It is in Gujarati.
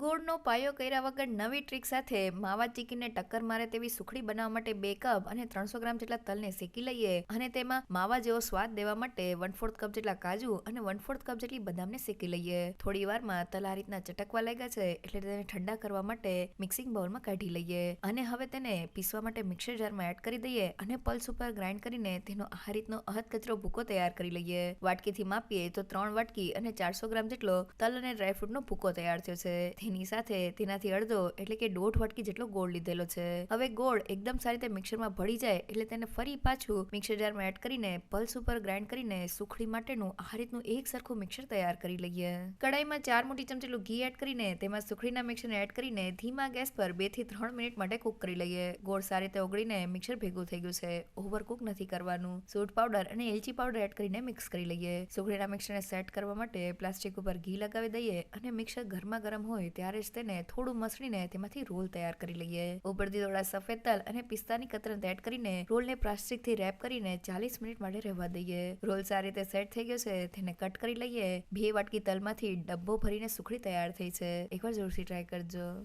ગોળનો પાયો કર્યા વગર નવી ટ્રીક સાથે માવા ચીકીને ટક્કર મારે તેવી સુખડી બનાવવા માટે બે કપ અને ત્રણસો ગ્રામ જેટલા તલને શેકી લઈએ અને તેમાં માવા જેવો સ્વાદ દેવા માટે વન ફોર્થ કપ જેટલા કાજુ અને વન ફોર્થ કપ જેટલી બદામને શેકી લઈએ. થોડી વારમાં તલ આ રીતના ચટકવા લાગ્યા છે એટલે તેને ઠંડા કરવા માટે મિક્સિંગ બાઉલમાં કાઢી લઈએ અને હવે તેને પીસવા માટે મિક્સર જારમાં એડ કરી દઈએ અને પલ્સ ઉપર ગ્રાઇન્ડ કરીને તેનો આ રીતનો અહદ કચરો ભૂકો તૈયાર કરી લઈએ. વાટકીથી માપીએ તો ત્રણ વાટકી અને ચારસો ગ્રામ જેટલો તલ અને ડ્રાયફ્રૂટનો ભૂકો તૈયાર થયો છે. તેની સાથે તેનાથી અડધો, એટલે કે દોઢ વાટકી જેટલો ગોળ લીધેલો છે. હવે ગોળ એકદમ સારી રીતે મિક્સરમાં ભળી જાય, એટલે તેને ફરી પાછું મિક્સર જારમાં એડ કરીને, પલ્સ ઉપર ગ્રાઇન્ડ કરીને સુખડી માટેનું આ રીતનું એક સરખું મિક્સર તૈયાર કરી લઈએ. કડાઈમાં ચાર મોટી ચમચેલું ઘી એડ કરીને, તેમાં સુખડીના મિક્સરને એડ કરીને ધીમા ગેસ પર બેથી ત્રણ મિનિટ માટે કુક કરી લઈએ. ગોળ સારી રીતે ઓગળીને મિક્સર ભેગું થઈ ગયું છે. ઓવર કુક નથી કરવાનું. સૂટ પાવડર અને એલચી પાવડર એડ કરીને મિક્સ કરી લઈએ. સુખડીના મિક્સરને સેટ કરવા માટે પ્લાસ્ટિક ઉપર ઘી લગાવી દઈએ અને મિક્સર ગરમા ગરમ હોય ત્યારે જ તેને થોડું મસળીને તેમાંથી રોલ તૈયાર કરી લઈએ. ઉપરથી થોડા સફેદ તલ અને પિસ્તાની કતરન એડ કરીને રોલને પ્લાસ્ટિકથી રેપ કરીને ચાલીસ મિનિટ માટે રહેવા દઈએ. રોલ સારી રીતે સેટ થઈ ગયો છે, તેને કટ કરી લઈએ. બે વાટકી તલમાંથી ડબ્બો ભરીને સુખડી તૈયાર થઈ છે. એકવાર જરૂરથી ટ્રાય કરજો.